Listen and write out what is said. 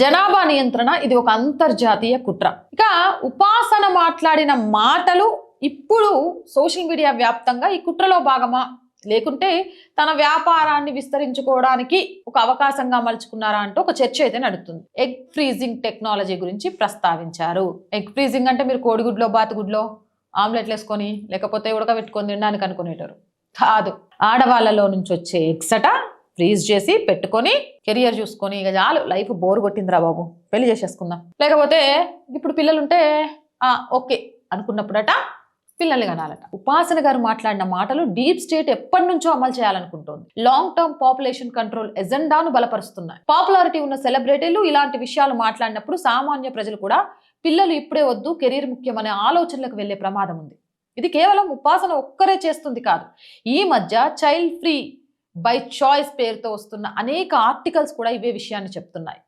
జనాభా నియంత్రణ ఇది ఒక అంతర్జాతీయ కుట్ర. ఇక ఉపాసన మాట్లాడిన మాటలు ఇప్పుడు సోషల్ మీడియా వ్యాప్తంగా ఈ కుట్రలో భాగమా? లేకుంటే తన వ్యాపారాన్ని విస్తరించుకోవడానికి ఒక అవకాశంగా మలుచుకున్నారా అంటూ ఒక చర్చ అయితే నడుతుంది. ఎగ్ ఫ్రీజింగ్ టెక్నాలజీ గురించి ప్రస్తావించారు. ఎగ్ ఫ్రీజింగ్ అంటే మీరు కోడిగుడ్లో బాతిగుడ్లో ఆమ్లెట్లు వేసుకొని లేకపోతే ఉడకబెట్టుకొని తినడానికి అనుకునేటారు. కాదు. ఆడవాళ్ళలో నుంచి వచ్చే ఎగ్స్ అట ఫ్రీజ్ చేసి పెట్టుకొని కెరియర్ చూసుకొని ఇక చాలు లైఫ్ బోర్ కొట్టిందిరా బాబు. పెళ్ళి చేసేసుకుందాం. లేకపోతే ఇప్పుడు పిల్లలుంటే ఆ, ఓకే అనుకున్నప్పుడట పిల్లల్ని కనాలట. ఉపాసన గారు మాట్లాడిన మాటలు డీప్ స్టేట్ ఎప్పటి నుంచో అమలు చేయాలనుకుంటోంది. లాంగ్ టర్మ్ పాపులేషన్ కంట్రోల్ ఎజెండాను బలపరుస్తున్నాయి. పాపులారిటీ ఉన్న సెలబ్రిటీలు ఇలాంటి విషయాలు మాట్లాడినప్పుడు సామాన్య ప్రజలు కూడా పిల్లలు ఇప్పుడే వద్దు కెరీర్ ముఖ్యమనే ఆలోచనలకు వెళ్ళే ప్రమాదం ఉంది. ఇది కేవలం ఉపాసన ఒక్కరే చేస్తుంది కాదు. ఈ మధ్య చైల్డ్ ఫ్రీ బై చాయిస్ పేరుతో వస్తున్న అనేక ఆర్టికల్స్ కూడా ఇవే విషయాన్ని చెప్తున్నాయి.